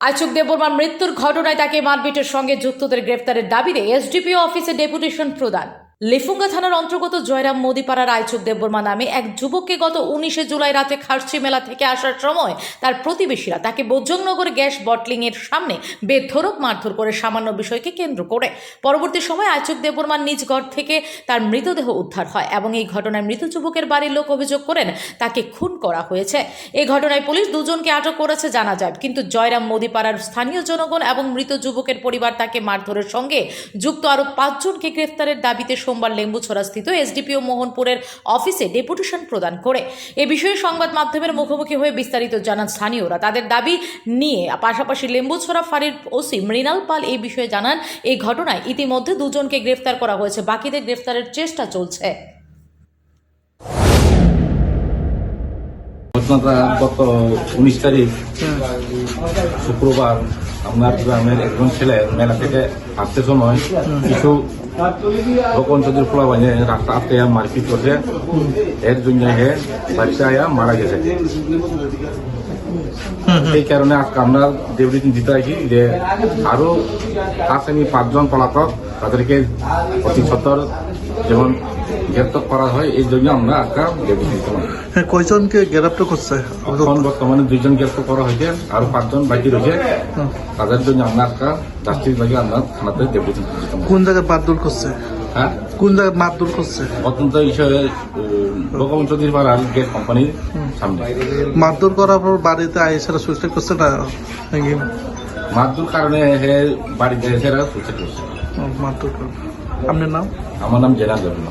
আইচুক দেববর্মার মৃত্যুর ঘটনায় তাকে মারপিটের সঙ্গে যুক্তদের গ্রেফতারের দাবিতে এসডিপিও অফিসে ডেপুটেশন প্রদান। লিফুঙ্গা থানার অন্তর্গত জয়রাম মোদিপাড়ার আইচুক দেববর্মা নামে এক যুবককে গত উনিশে জুলাই রাতে খার্চি মেলা থেকে আসার সময় তার প্রতিবেশীরা তাকে বৈজংনগর গ্যাস বটলিং এর সামনে বেধরক মারধর করে সামান্য বিষয়কে কেন্দ্র করে। পরবর্তী সময় আইচুক দেববর্মার নিজ ঘর থেকে তার মৃতদেহ উদ্ধার হয় এবং এই ঘটনায় মৃত যুবকের বাড়ির লোক অভিযোগ করেন তাকে খুন করা হয়েছে। এই ঘটনায় পুলিশ দুজনকে আটক করেছে জানা যায়, কিন্তু জয়রাম মোদিপাড়ার স্থানীয় জনগণ এবং মৃত যুবকের পরিবার তাকে মারধরের সঙ্গে যুক্ত আরও পাঁচজনকে গ্রেফতারের দাবিতে সোমবার লেম্বুছড়া স্থিত এসডিপিও মোহনপুরের অফিসে ডেপুটেশন প্রদান করে। এ বিষয়ে সংবাদ মাধ্যমের মুখোমুখি হয়ে বিস্তারিত জানান স্থানীয়রা। তাদের দাবি নিয়ে পাশাপাশি লেম্বুছড়া ফাঁড়ির ওসি মৃণাল পাল এই বিষয়ে জানান, এই ঘটনায় ইতিমধ্যে দুজনকে গ্রেফতার করা হয়েছে। বাকিদের গ্রেফতারের চেষ্টা চলছে। ঘটনাটা গত উনিশ তারিখ, শুক্রবার। আপনার গ্রামের একজন ছেলে মেলা থেকে আসতে সময় কিছু ভগবান চৌধুরী পোলা বানিয়ে রাস্তা আটকে মারপিট করছে, এর জন্য হে বাড়িতে আয়া মারা গেছে। সেই কারণে আজকে আমরা দেবরীতি দিতে রাখি যে আরও আসেনি পাঁচজন পলাতক তাদেরকে অতি সত্তর যেমন গ্রেপ্তার করা হয় এই জন্য আমরা আজকে দেবরিত দিতে পারি হ্যাঁ কয়জনকে গ্রেপ্তার করছে? এখন বর্তমানে দুইজন গ্রেপ্তার করা হয়েছে আর পাঁচজন বাকি রয়েছে। তাদের জন্য আমরা একটা জাস্টিস বাকি আমরা থানাতে ডেপুটি কোন জায়গায় মারধর করছে? হ্যাঁ? কোন জায়গায় মারধর করছে? অত্যন্ত বিষয়ে ভগবান চৌধুরী পাড়ার গ্যাস কোম্পানির সামনে। মারধর করার পর বাড়িতে আইসারা সুইসাইড করছে না? নাকি? মারধুর কারণে হে বাড়িতে এসে সুইসাইড করছে। মারধর আপনার নাম? আমার নাম জেনা দেবনা